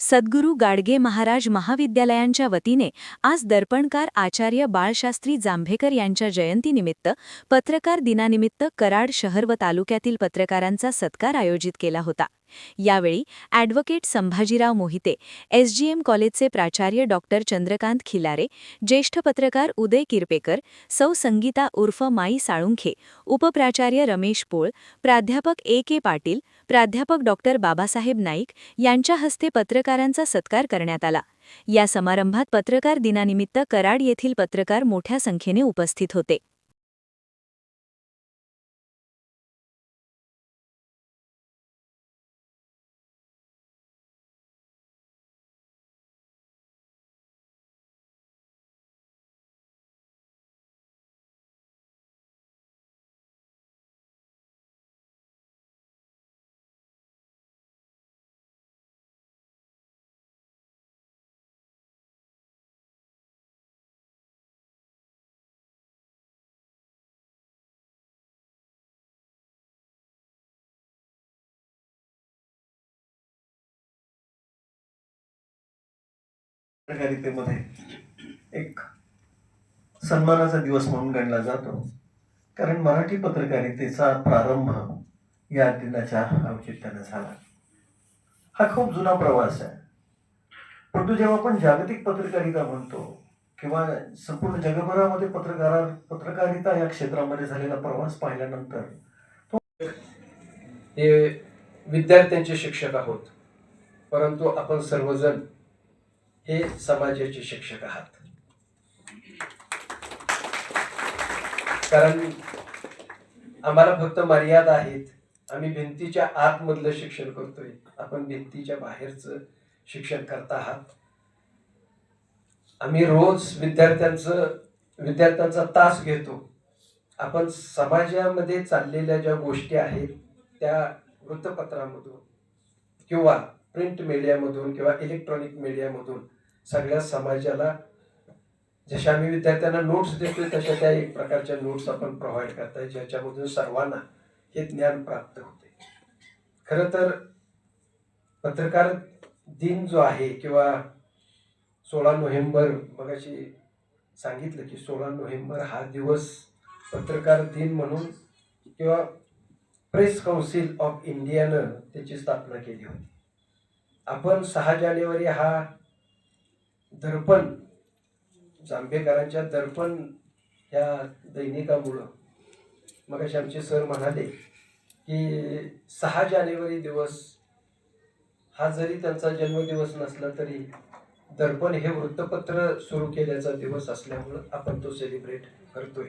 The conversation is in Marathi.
सद्गुरू गाडगे महाराज महाविद्यालयांच्या वतीने आज दर्पणकार आचार्य बाळशास्त्री जांभेकर यांच्या जयंतीनिमित्त पत्रकार दिनानिमित्त कराड शहर व तालुक्यातील पत्रकारांचा सत्कार आयोजित केला होता. यावेळी ॲडव्होकेट संभाजीराव मोहिते एसजीएम कॉलेजचे प्राचार्य डॉक्टर चंद्रकांत खिलारे ज्येष्ठ पत्रकार उदय किरपेकर सौ संगीता उर्फ माई साळुंखे उपप्राचार्य रमेश पोळ प्राध्यापक ए के पाटील प्राध्यापक डॉक्टर बाबासाहेब नाईक यांच्या हस्ते पत्रकारांचा सत्कार करण्यात आला. या समारंभात पत्रकार दिनानिमित्त कराड येथील पत्रकार मोठ्या संख्येने उपस्थित होते. पत्रकारितेमध्ये एक सन्मानाचा दिवस म्हणून गणला जातो. कारण मराठी पत्रकारितेचा प्रारंभ या दिनाच्या औचित्याने झाला. हा खूप जुना प्रवास आहे. परंतु जेव्हा आपण जागतिक पत्रकारिता म्हणतो किंवा संपूर्ण जगभरामध्ये पत्रकारा पत्रकारिता या क्षेत्रामध्ये झालेला प्रवास पाहिल्यानंतर तो हे विद्यार्थ्यांचे शिक्षक आहोत. परंतु आपण सर्वजण हे समाजाचे शिक्षक आहात. कारण आम्हाला फक्त मर्यादा आहेत. आम्ही भिंतीच्या आतमधलं शिक्षण करतोय. आपण भिंतीच्या बाहेरचं शिक्षण करत आहात. आम्ही रोज विद्यार्थ्यांचं विद्यार्थ्यांचा तास घेतो. आपण समाजामध्ये चाललेल्या ज्या गोष्टी आहेत त्या वृत्तपत्रामधून किंवा प्रिंट मीडियामधून किंवा इलेक्ट्रॉनिक मीडियामधून सगळ्या समाजाला जशा आम्ही विद्यार्थ्यांना नोट्स देतोय तशा त्या एक प्रकारच्या नोट्स आपण प्रोव्हाइड करताय ज्याच्यामधून सर्वांना हे ज्ञान प्राप्त होते. खरं तर पत्रकार दिन जो आहे किंवा सोळा नोव्हेंबर मगाशी सांगितलं की सोळा नोव्हेंबर हा दिवस पत्रकार दिन म्हणून किंवा प्रेस काउन्सिल ऑफ इंडियानं त्याची स्थापना केली होती. आपण सहा जानेवारी हा दर्पण जांभेकरांच्या दर्पण या दैनिकामुळं. मग आमचे सर म्हणाले की सहा जानेवारी दिवस हा जरी त्यांचा जन्मदिवस नसला तरी दर्पण हे वृत्तपत्र सुरू केल्याचा दिवस असल्यामुळं आपण तो सेलिब्रेट करतोय.